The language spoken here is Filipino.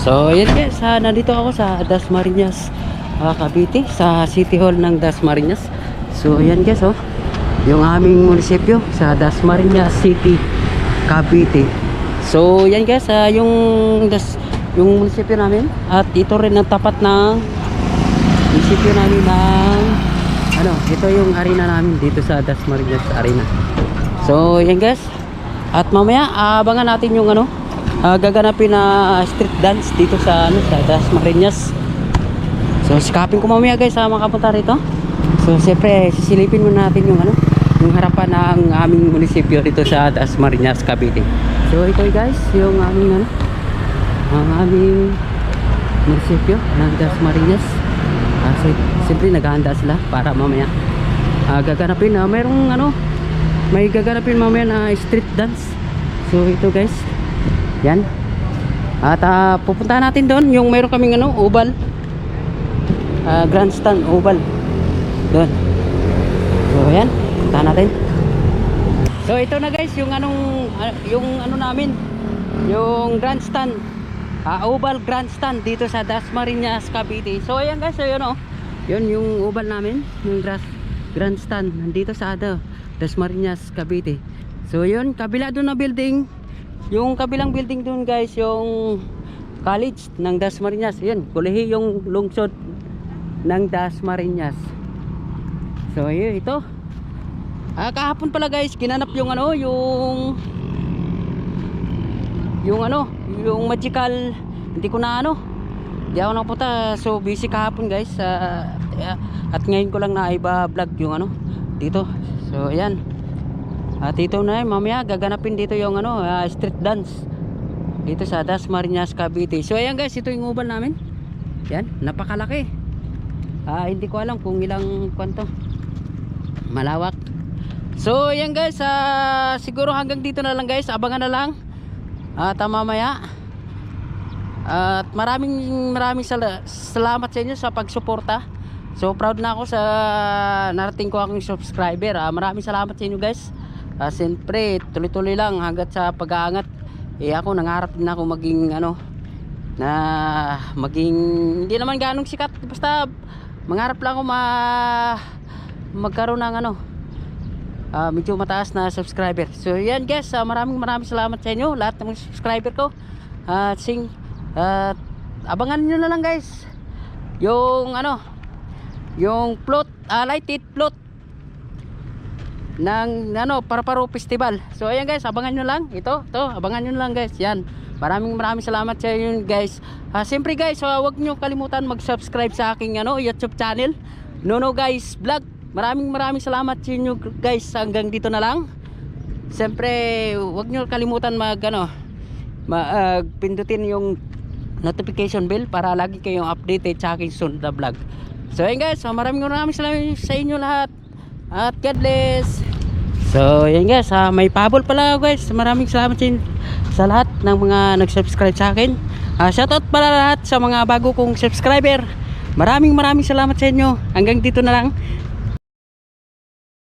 So, yan guys, ah, nandito ako sa Dasmariñas, ah, Cavite, sa City Hall ng Dasmariñas. So, yan guys, oh, yung aming munisipyo sa Dasmariñas City, Cavite. So, yan guys, ah, yung das, yung munisipyo namin at ito rin ang tapat ng munisipyo namin ng ano, ito yung arena namin dito sa Dasmariñas Arena. So, yan guys. At mamaya, abangan natin yung ano, ah, gaganapin na street dance dito sa ano, sa Dasmariñas. So, sikapin ko mamaya guys sa makapunta rito. So, siyempre, sisilipin muna natin yung ano, yung harapan ng aming munisipyo dito sa Dasmariñas, Cavite. So, ito guys, yung aming ano, ang aming munisipyo ng Dasmariñas. Ah, si, siyempre, naghahanda sila para mamaya ah, gaganapin na mayroong ano, may gaganapin mamaya na street dance. So, ito guys, yan. At ah, pupuntahan natin doon yung mayroon kaming ano, oval. Ah, grandstand oval. Doon. So, ayan. Puntahan natin. So, ito na guys, yung anong ah, yung ano namin, yung grandstand. Ah, oval grandstand dito sa Dasmariñas, Cavite. So, ayan guys, so yun oh. Yun yung oval namin, yung grass grandstand nandito sa ano, Dasmariñas, Cavite. So, yun, kabila doon na building. Yung kabilang building doon guys, yung college ng Dasmariñas. Yun, kulihi yung lungsod ng Dasmariñas. So, yun, ito. Ah, kahapon pala guys, ginanap yung ano, yung yung ano, yung magical hindi ko na ano. Hindi ako napunta. So, busy kahapon guys. Yeah. at ngayon ko lang na iba vlog yung ano dito. So, ayan. At ito na yun, mamaya gaganapin dito yung ano, ah, street dance. Dito sa Dasmariñas, Cavite. So, ayan guys, ito yung ubal namin. Yan, napakalaki. Ah, hindi ko alam kung ilang kwanto. Malawak. So, ayan guys, ah, siguro hanggang dito na lang guys. Abangan na lang. At ah, mamaya. At maraming maraming sala- salamat sa inyo sa pagsuporta. So proud na ako sa narating ko akong subscriber. Ah, maraming salamat sa inyo guys. Ah, siyempre, tuloy-tuloy lang hanggat sa pag-aangat. Eh ako nangarap din ako maging ano na maging hindi naman ganong sikat basta mangarap lang ako ma magkaroon ng ano ah, medyo mataas na subscriber. So yan guys, ah, maraming maraming salamat sa inyo lahat ng mga subscriber ko. At sing at abangan niyo na lang guys. Yung ano, yung plot, ah, lighted plot ng ano, Paraparo Festival. So ayan guys, abangan nyo lang. Ito, to, abangan nyo lang guys. Yan. Maraming maraming salamat sa inyo guys. Ah, siyempre guys, ah, huwag nyo kalimutan mag-subscribe sa aking ano, YouTube channel. Nono guys vlog. Maraming maraming salamat sa inyo guys. Hanggang dito na lang. Siyempre, huwag nyo kalimutan mag ano, ma, ah, pindutin yung notification bell para lagi kayong updated sa aking sunod na vlog. So ayun guys, so maraming maraming salamat sa inyo lahat. At God bless. So ayun guys, ah, may pabol pala guys. Maraming salamat sa, inyo- sa lahat ng mga nag-subscribe sa akin. Ah, shoutout pala lahat sa mga bago kong subscriber. Maraming maraming salamat sa inyo. Hanggang dito na lang.